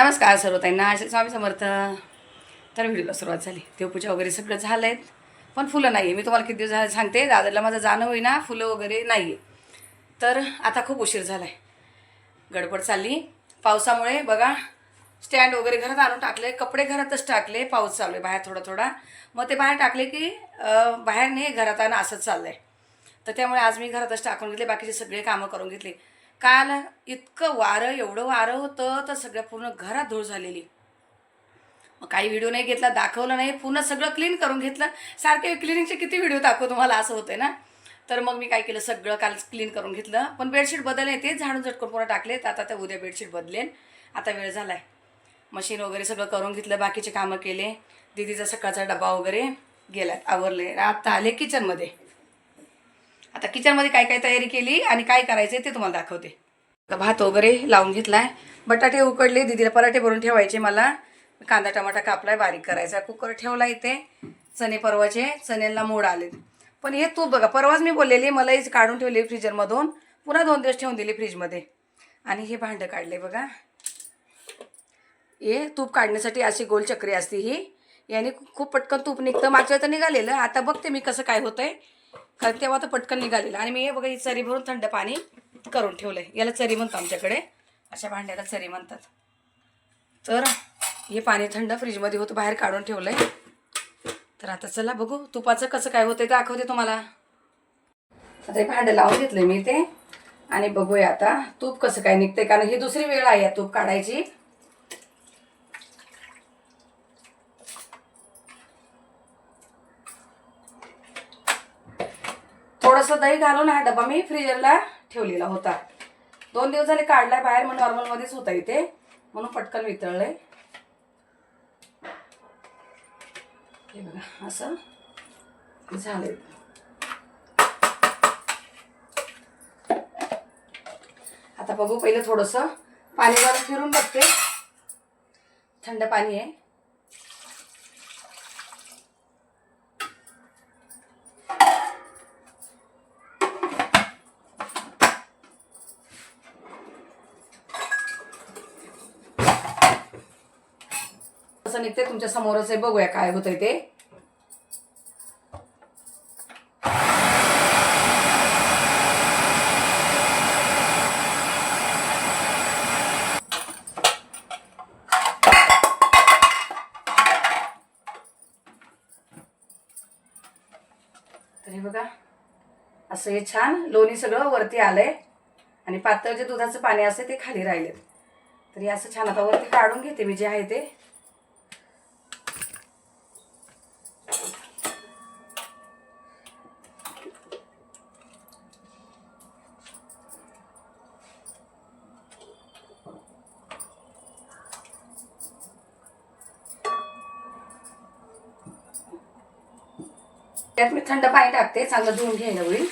नमस्कार सर्व ताईंना असे स्वामी समर्थ. तर व्हिडिओला सुरुवात झाली. देवपूजा वगैरे सगळं झालं आहेत पण फुलं नाही आहे मी तुम्हाला किती दिवस झालं सांगते दादरला माझं जाणं होईना फुलं वगैरे नाही आहे तर आता खूप उशीर झाला आहे गडबड चालली. पावसामुळे बघा स्टँड वगैरे घरात आणून टाकले कपडे घरातच टाकले पाऊस चालू आहे बाहेर थोडा थोडा. मग ते बाहेर टाकले की बाहेर नाही घरात आणं असंच चाललं आहे तर त्यामुळे आज मी घरातच टाकून घेतले बाकीचे सगळे कामं करून घेतली. काल इतकं वारं एवढं वारं होतं तर सगळ्या पूर्ण घरात धूळ झालेली. मग काही व्हिडिओ नाही घेतला दाखवलं नाही पुन्हा सगळं क्लीन करून घेतलं. सारखे क्लिनिंगचे किती व्हिडिओ दाखवू तुम्हाला असं होतंय ना? तर मग मी काय केलं सगळं काल क्लीन करून घेतलं. पण बेडशीट बदलले तेच झाडून झटकून पुन्हा टाकलेत आता ते उद्या बेडशीट बदलेन. आता वेळ झाला आहे मशीन वगैरे सगळं करून घेतलं बाकीचे कामं केले. दिदीचा सकाळचा डबा वगैरे गेलात आवरले आता आले किचनमध्ये आता किचनमध्ये काय काय तयारी केली आणि काय करायचं ते तुम्हाला दाखवते. आता भात वगैरे लावून घेतलाय. बटाटे उकडले दिदीला पराठे भरून ठेवायचे मला. कांदा टमाटा कापलाय बारीक करायचा. कुकर ठेवला इथे. चणे परवाचे चण्याला मोड आले. पण हे तूप बघा परवाच मी बोललेली मला हे काढून ठेवले फ्रीजरमधून. पुन्हा दोन दिवस ठेवून दिले फ्रीजमध्ये. आणि हे भांडं काढले बघा. हे तूप काढण्यासाठी अशी गोल चक्री असते ही. याने खूप पटकन तूप निघतं. मागच्या तर निघालेलं. आता बघते मी कसं काय होतंय. कारण तेव्हा तर पटकन निघालेलं. आणि मी हे बघा ही चरी भरून थंड पाणी करून ठेवलंय. याला चरी म्हणतो आमच्याकडे. अशा भांड्याला चरी म्हणतात. तर हे पाणी थंड फ्रीजमध्ये होतं बाहेर काढून ठेवलंय. तर आता चला बघू तुपाचं कसं काय होतंय दाखवते तुम्हाला. आता हे भांडं लावून घेतलंय मी ते आणि बघूया आता तूप कसं काय निघतंय? कारण ही दुसरी वेळ आहे या तूप काढायची. थोडंसं दही घालून हा डबा मी फ्रीजरला ठेवलेला होता. दोन दिवस झाले काढलाय बाहेर मग नॉर्मलमध्येच होता इथे. म्हणून पटकन वितळलंय. हे बघा असं झालंय. आता बघू पहिलं थोडंसं पाणी घालून फिरून बघते. थंड पाणी आहे. कसं निघते तुमच्या समोरच आहे बघूया काय होतंय ते. तरी बघा असं हे छान लोणी सगळं वरती आलंय. आणि पातळ जे दुधाचं पाणी असते ते खाली राहिलेत. तरी असं छान आता वरती काढून घेते मी जे आहे ते. त्यात मी थंड पाणी टाकते चांगलं धुवून घे होईल.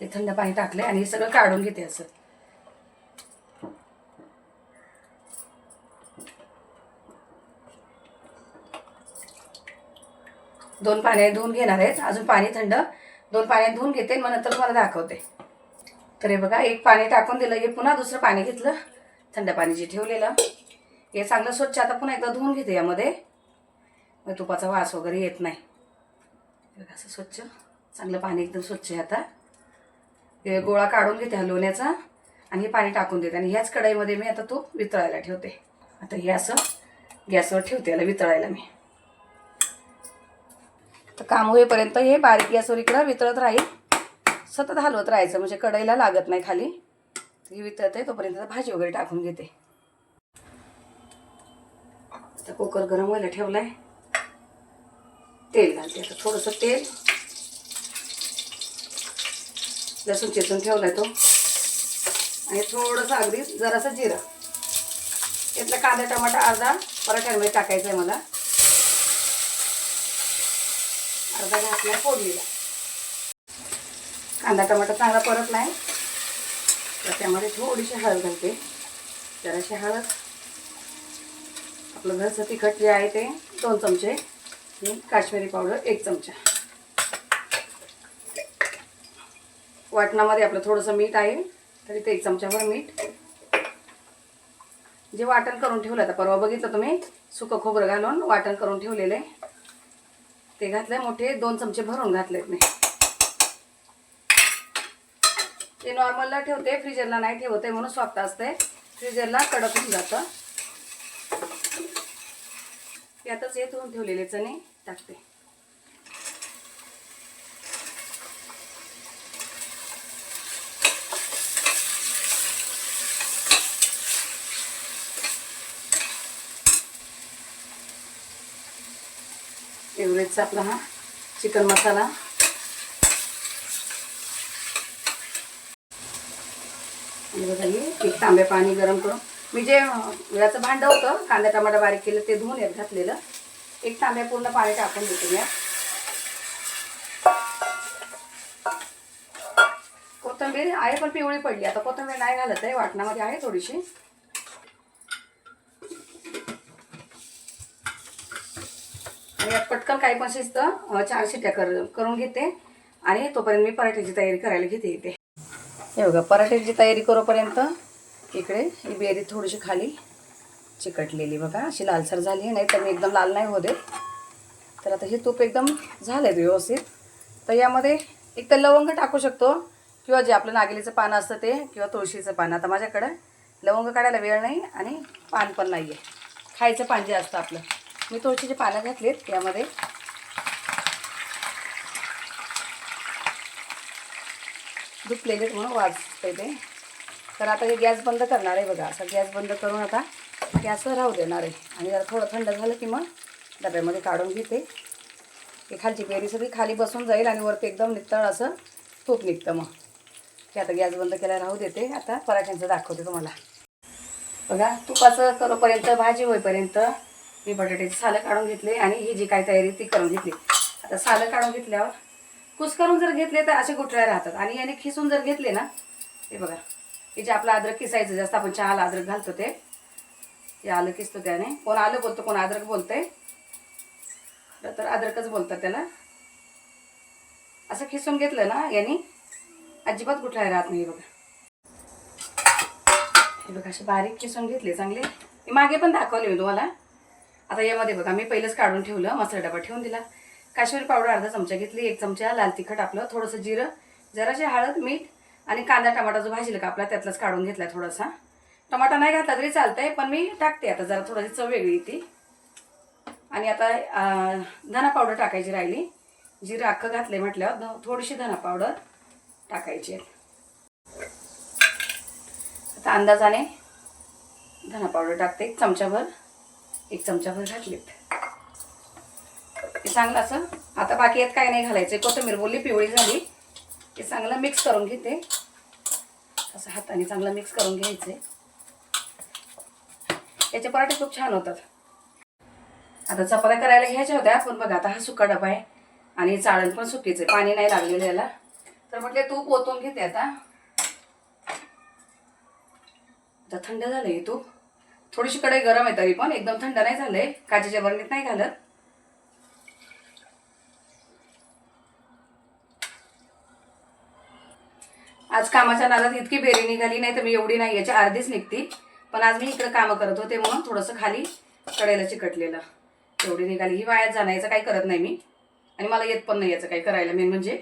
ते थंड पाणी टाकले आणि हे सगळं काढून घेते असं. दोन पाण्याने धुवून घेणार आहेत. अजून पाणी थंड. दोन पाण्याने धुवून घेते मग नंतर तुम्हाला दाखवते. तर हे बघा एक पाणी टाकून दिलं की पुन्हा दुसरं पाणी घेतलं. थंड पाणी जे ठेवलेलं. हे चांगलं स्वच्छ. आता पुन्हा एकदा धुवून घेते यामध्ये. मग तुपाचा वास वगैरे येत नाही. असं स्वच्छ. चांगलं पाणी एकदम स्वच्छ आहे आता. हे गोळा काढून घेते हलवण्याचा आणि हे पाणी टाकून देते. आणि ह्याच कढईमध्ये मी आता तो वितळायला ठेवते. आता हे असं गॅसवर ठेवते याला वितळायला मी. तर काम होईपर्यंत हे बारीक गॅसवर इकडं वितळत राहील. सतत हलवत राहायचं म्हणजे कढईला लागत नाही खाली. हे वितळते तोपर्यंत भाजी वगैरे टाकून घेते. आता कुकर गरम व्हायला आहे तेल घालते. आता थोडंसं तेल. लसूण चेतून ठेवला आहे तो. आणि थोडंसं अगदी जरासं जिरं. यातला कांदा टमाटा अर्धा पराठ्यांमध्ये टाकायचा आहे मला. अर्धा घातला फोडलेला. कांदा टमाटा चांगला परत नाही तर त्यामध्ये थोडीशी हळद घालते. जराशी हळद. आपलं घरचं तिखट जे आहे ते दोन चमचे काश्मीरी पावडर एक चमचा. वाटणामध्ये आपलं थोडंसं मीठ आहे तरी ते एक चमच्याभर मीठ. जे वाटण करून ठेवलं आता परवा बघितलं तुम्ही सुकं खोबरं घालून वाटण करून ठेवलेलं. आहे ते घातले मोठे दोन चमचे भरून घातलेत मी. ते नॉर्मलला ठेवते फ्रीजरला नाही ठेवते म्हणून स्वप्त असते. फ्रीजरला कडक होऊन जातं. यातच हे धुवून ठेवलेले चणे टाकते. एवढेच आपला हा चिकन मसाला. बघा हे एक तांबे पाणी गरम करून. मी जे याचं भांडं होतं कांदा टमाटा बारीक केलं ते धुवून यात घातलेलं. एक तांब्या पूर्ण पाणी टाकून देते या कोथिंबीर आहे पण पिवळी पडली. आता कोथिंबीर नाही घालत आहे वाटणामध्ये आहे थोडीशी. आणि पटकन काही पण शिजतं चार शिट्ट्या कर करून घेते. आणि तोपर्यंत मी पराठ्याची तयारी करायला घेते इथे. हे बघा पराठ्याची तयारी करोपर्यंत इकडे. ही बेरी थोडीशी खाली चिकटलेली बघा. अशी लालसर झाली नाही तर मी एकदम लाल नाही होते देत. तर आता हे तूप एकदम झालं आहे व्यवस्थित. तर यामध्ये एक तर लवंग टाकू शकतो किंवा जे आपलं नागेलीचं पानं असतं ते किंवा तुळशीचं पानं. आता माझ्याकडं लवंग काढायला वेळ नाही आणि पान पण नाही आहे. खायचं पान जे असतं आपलं. मी तुळशीचे पानं घातलीत यामध्ये. धुपलेले म्हणून वाजते ते. तर आता हे गॅस बंद करणार आहे बघा. असं गॅस बंद करून आता गॅसवर राहू देणार आहे. आणि जरा थोडं थंड झालं की मग डब्यामध्ये काढून घेते. हे खालची पेरी सगळी खाली बसून जाईल आणि वरती एकदम नितळ असं तूप निघतं मग. हे आता गॅस बंद केला राहू देते. आता पराठ्यांचं दाखवते तुम्हाला. बघा तुपाचं करोपर्यंत भाजी होईपर्यंत मी बटाट्याची सालं काढून घेतले आणि ही जी काय तयारी ती करून घेतली. आता सालं काढून घेतल्यावर कुस करून जर घेतले तर असे गुठळ्या राहतात. आणि याने खिसून जर घेतले ना हे बघा. की जे आपलं अद्रक किसायचं जास्त आपण चहाला अद्रक घालतो ते. हे आलं किसतो त्याने. कोण आलं बोलतो कोण अद्रक बोलतंय. खरं तर अद्रकच बोलतात त्याला. असं खिसून घेतलं ना यांनी अजिबात कुठलाही राहत नाही बघा. हे बघा असे बारीक किसून घेतले चांगले. मी मागे पण दाखवले मी तुम्हाला. आता यामध्ये बघा मी पहिलंच काढून ठेवलं मसाला डबा ठेवून दिला. काश्मीरी पावडर अर्धा चमचा घेतली एक चमचा लाल तिखट आपलं थोडंसं जिरं जराशी हळद मीठ आणि कांदा टमाटा जो भाजीला कापला त्यातलाच काढून घेतला थोडासा. टमाटा नाही घातला तरी चालतंय पण मी टाकते आता जरा थोडीशी चव वेगळी ती आणि आता धना पावडर टाकायची राहिली. जी राखं घातले म्हटल्यावर थोडीशी धना पावडर टाकायची आता अंदाजाने धना पावडर टाकते एक चमचाभर एक चमचाभर घातलीत हे चांगलं असं. आता बाकी यात काय नाही घालायचं. कोथिंबीर बोलली पिवळी झाली. हे चांगलं मिक्स करून घेते. असं हाताने चांगलं मिक्स करून घ्यायचे. याचे पराठे खूप छान होतात. आता चपात्या करायला घ्यायच्या होत्या पण बघा आता हा सुका डबा आहे आणि चाळण पण सुकीच आहे. पाणी नाही लागलेलं याला. तर म्हटले तूप ओतून घेते आता. आता थंड झालं आहे तूप. थोडीशी कढई गरम आहे तरी पण एकदम थंड नाही झालंय. काचेच्या बरणीत नाही घालत. आज कामाच्या नादात इतकी बेरी निघाली नाही तर मी एवढी नाही याच्या अर्धीच निघती. पण आज मी इकडं कामं करत होते म्हणून थोडंसं खाली कडेला चिकटलेलं. एवढी निघाली. ही वायात जाण्याचं काही करत नाही मी. आणि मला येत पण नाही याचं काही करायला. मेन म्हणजे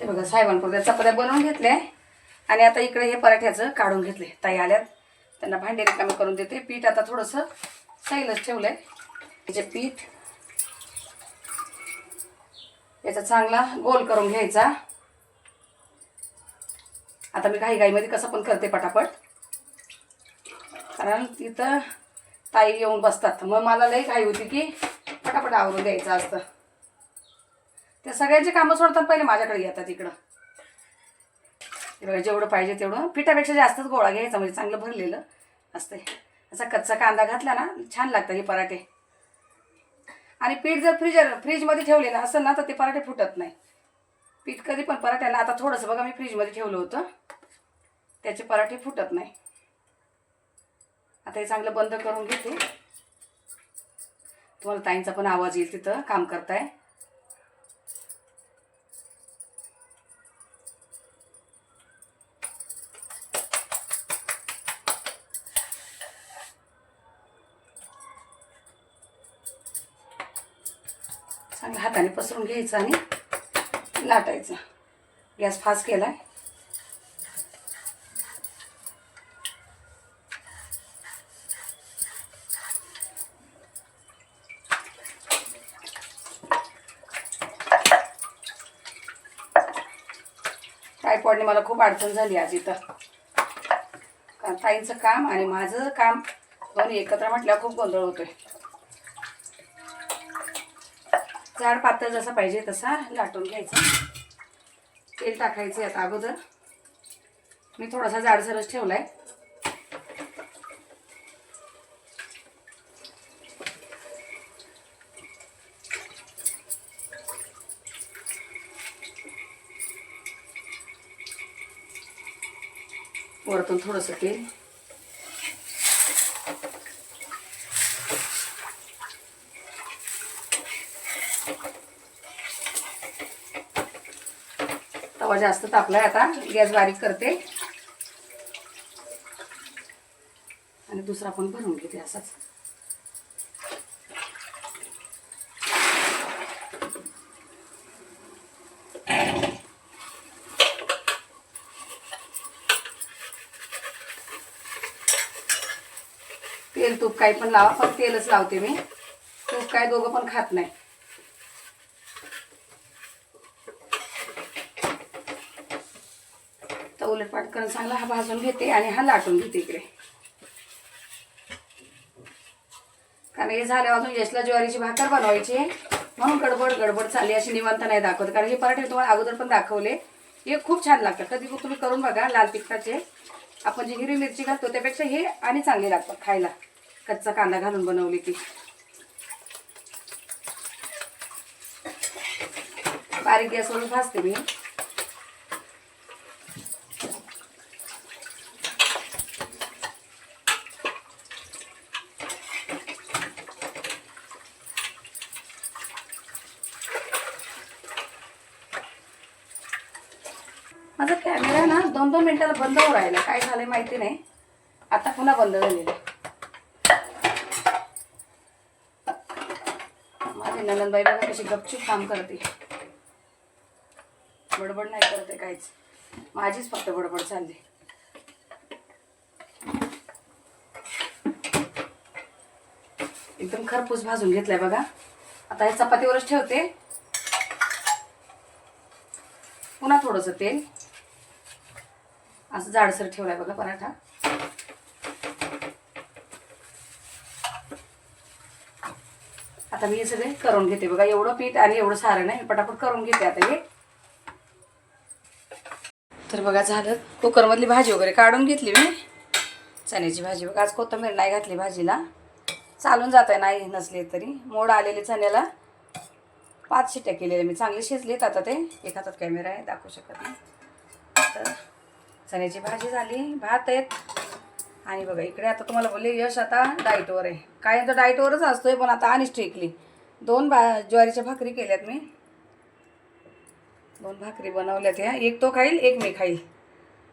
हे बघा साहेबांपुरत्या चपात्या बनवून घेतल्या. आणि आता इकडे हे पराठ्याचं काढून घेतले ताई आल्यात. त्यांना भांडे रिकामे करून देते. पीठ आता थोडंसं सैलच ठेवलं आहे त्याचे पीठ याचा चांगला गोल करून घ्यायचा. आता मी घाई घाईमध्ये कसं पण करते पटापट. कारण तिथं ताई येऊन बसतात. मग मला लई घाई होती की पटापट आवरून द्यायचं असतं. त्या सगळ्यांची कामं सोडतात पहिले माझ्याकडे येतात इकडं. बघा जेवढं पाहिजे तेवढं. पिठापेक्षा जास्तच गोळा घ्यायचा म्हणजे चांगलं भरलेलं असते असा कच्चा कांदा घातला ना छान लागतं हे पराठे. आणि पीठ जर फ्रीजर फ्रीजमध्ये ठेवलेलं असं ना तर ते पराठे फुटत नाही. पीठ कधी पण पराठ्याला आता थोडंसं बघा मी फ्रीजमध्ये ठेवलं होतं. त्याचे पराठे फुटत नाही. आता हे चांगलं बंद करून घेते. तुम्हाला ताईंचा पण आवाज येईल तिथं काम करताय. चांगल्या हाताने पसरून घ्यायचं आणि लाटायचं. गॅस फास्ट केला आहे ट्रायपॉडने मला खूप अडचण झाली आज इथं. कारण ताईंचं काम आणि माझं काम दोन्ही एकत्र म्हटल्यावर खूप गोंधळ होतोय. जाड पातळ जसा पाहिजे तसा लाटून घ्यायचा. तेल टाकायचं आता अगोदर. मी थोडासा जाडसरच ठेवलाय. वरतून थोडंसं तेल. तवा जास्त तापलाय आता. गॅस बारीक करते. आणि दुसरा पण भरून घेते असाच. तेल तूप काही पण लावा पण तेलच लावते मी. तूप काय दोघं पण खात नाही तर उलट पाटकन चांगला हा भाजून घेते आणि हा लाटून घेते इकडे. कारण हे झालं अजून यशला ज्वारीची भाकर बनवायची म्हणून गडबड गडबड चालली अशी निवांत नाही दाखवत. कारण हे पराठे तुम्हाला अगोदर पण दाखवले. हे खूप छान लागतात. कधी तुम्ही करून बघा लाल तिखटाचे. आपण जी हिरवी मिरची घालतो त्यापेक्षा हे आणि चांगले लागतात खायला. कच्चा कांदा घालून बनवली की बारीक गॅसवरून भाजते मी माझा कॅमेरा ना दोन दोन मिनिटाला बंद होऊ राहिला. काय झालंय माहिती नाही. आता पुन्हा बंद झालेलं माझी नंदनबाई बघा कशी गपचूप काम करते. बडबड नाही करते काहीच. माझीच फक्त बडबड चालली. एकदम खरपूस भाजून घेतलाय बघा. आता हे चपातीवरच ठेवते. पुन्हा थोडंसं तेल. असं जाडसर ठेवलाय बघा पराठा. आता मी हे सगळे करून घेते बघा. एवढं पीठ आणि एवढं सारण आहे पटापट करून घेते आता हे. तर बघा झालं. कुकरमधली भाजी वगैरे काढून घेतली मी. चण्याची भाजी बघा. आज कोथंबीर नाही घातली भाजीला. चालून जात आहे नाही नसले तरी. मोड आलेले चण्याला. पाच शिट्या केलेल्या मी. चांगले शिजलेत आता ते. एक हातात कॅमेरा आहे दाखवू शकत नाही. तर चण्याची भाजी झाली भात आहेत. आणि बघा इकडे आता तुम्हाला बोलले यश आता डाईटवर आहे. काय तर डाईटवरच असतोय पण आता आणि स्ट्रिकली दोन भा ज्वारीच्या भाकरी केल्यात मी. दोन भाकरी बनवल्यात ह्या. एक तो खाईल एक मी खाईल.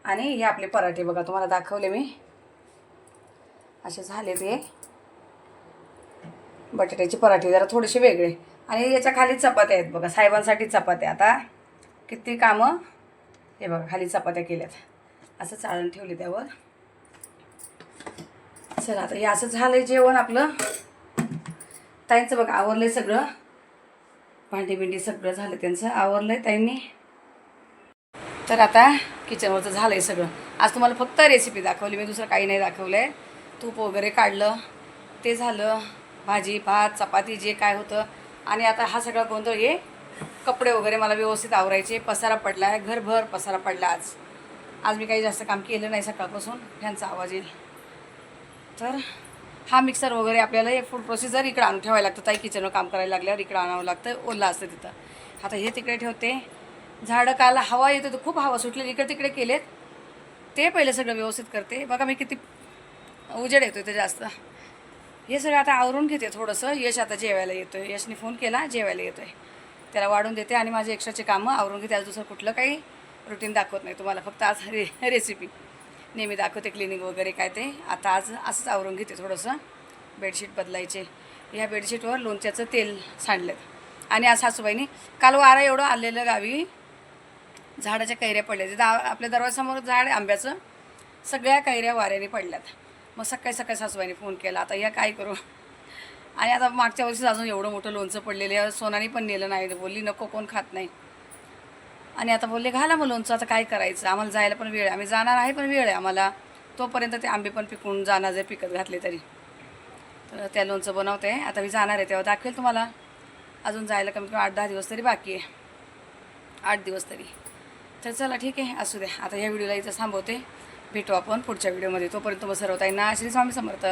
आणि हे आपले पराठे बघा तुम्हाला दाखवले मी. असे झाले ते बटाट्याचे पराठे जरा थोडेसे वेगळे. आणि याच्या खाली चपात्या आहेत बघा साहेबांसाठी चपात्या. आता किती कामं? हे बघा खाली चपात्या केल्यात. असं चाळण ठेवली त्यावर. चला आता हे असं झालंय जेवण आपलं. ताईंचं बघा आवरलंय सगळं. भांडी बिंडी सगळं झालं त्यांचं आवरलंय ताईंनी. तर आता किचनवरचं झालं आहे सगळं. आज तुम्हाला फक्त रेसिपी दाखवली मी दुसरं काही नाही दाखवलं आहे तूप वगैरे काढलं ते झालं. भाजी भात चपाती जे काय होतं. आणि आता हा सगळा गोंधळ हे कपडे वगैरे मला व्यवस्थित आवरायचे. पसारा पडला आहे घरभर पसारा पडला आज. आज मी काही जास्त काम केलं नाही सकाळपासून फॅनचा आवाज येईल. तर हा मिक्सर वगैरे आपल्याला हे फूड प्रोसिजर इकडं आणून ठेवायला लागतं. ताई किचनवर काम करायला लागल्यावर इकडं आणावं लागतं ओला असतं तिथं. आता हे तिकडे ठेवते. झाडं काल हवा येते तर खूप हवा सुटली. इकडे तिकडे केलेत. ते पहिले सगळं व्यवस्थित करते. बघा मी किती उजेड येतो ते जास्त. हे सगळं आता आवरून घेते थोडंसं. यश आता जेवायला येतो आहे यशने फोन केला जेवायला येतो आहे त्याला वाढून देते आणि माझे एक्स्ट्राचे कामं आवरून घेते. आज दुसरं कुठलं काही रुटीन दाखवत नाही. तुम्हाला फक्त आज रे रेसिपी नेहमी दाखवते क्लिनिंग वगैरे काय ते. आता आज असंच आवरून घेते थोडंसं. बेडशीट बदलायचे. ह्या बेडशीटवर लोणच्याचं तेल सांडलं आणि आज सासूबाईनी काल वारा एवढं आलेलं गावी. झाडाच्या कैऱ्या पडल्या. दा आपल्या दरवाजासमोर झाड आंब्याचं. सगळ्या कैऱ्या वाऱ्याने पडल्यात. मग सकाळी सकाळी सासूबाईने फोन केला आता या काय करू? आणि आता मागच्या वर्षीच अजून एवढं मोठं लोणचं पडलेलं आहे. सोनानी पण नेलं नाही. बोलली नको कोण खात नाही. आणि आता बोलले घाला मग लोणचं आता काय करायचं? आम्हाला जायला पण वेळ आहे. आम्ही जाणार आहे पण वेळ आहे आम्हाला. तोपर्यंत ते आंबे पण पिकून जाणार जे पिकत घातले तरी. तर त्या लोणचं बनवते. आता मी जाणार आहे तेव्हा दाखवेल तुम्हाला. अजून जायला कमी कमी आठ दहा दिवस तरी बाकी आहे. आठ दिवस तरी. तर चला ठीक आहे असू द्या आता या व्हिडिओला इथं थांबवते. भेटू आपण पुढच्या व्हिडिओमध्ये. तोपर्यंत मग सर्व ताईंना श्री स्वामी समर्थ.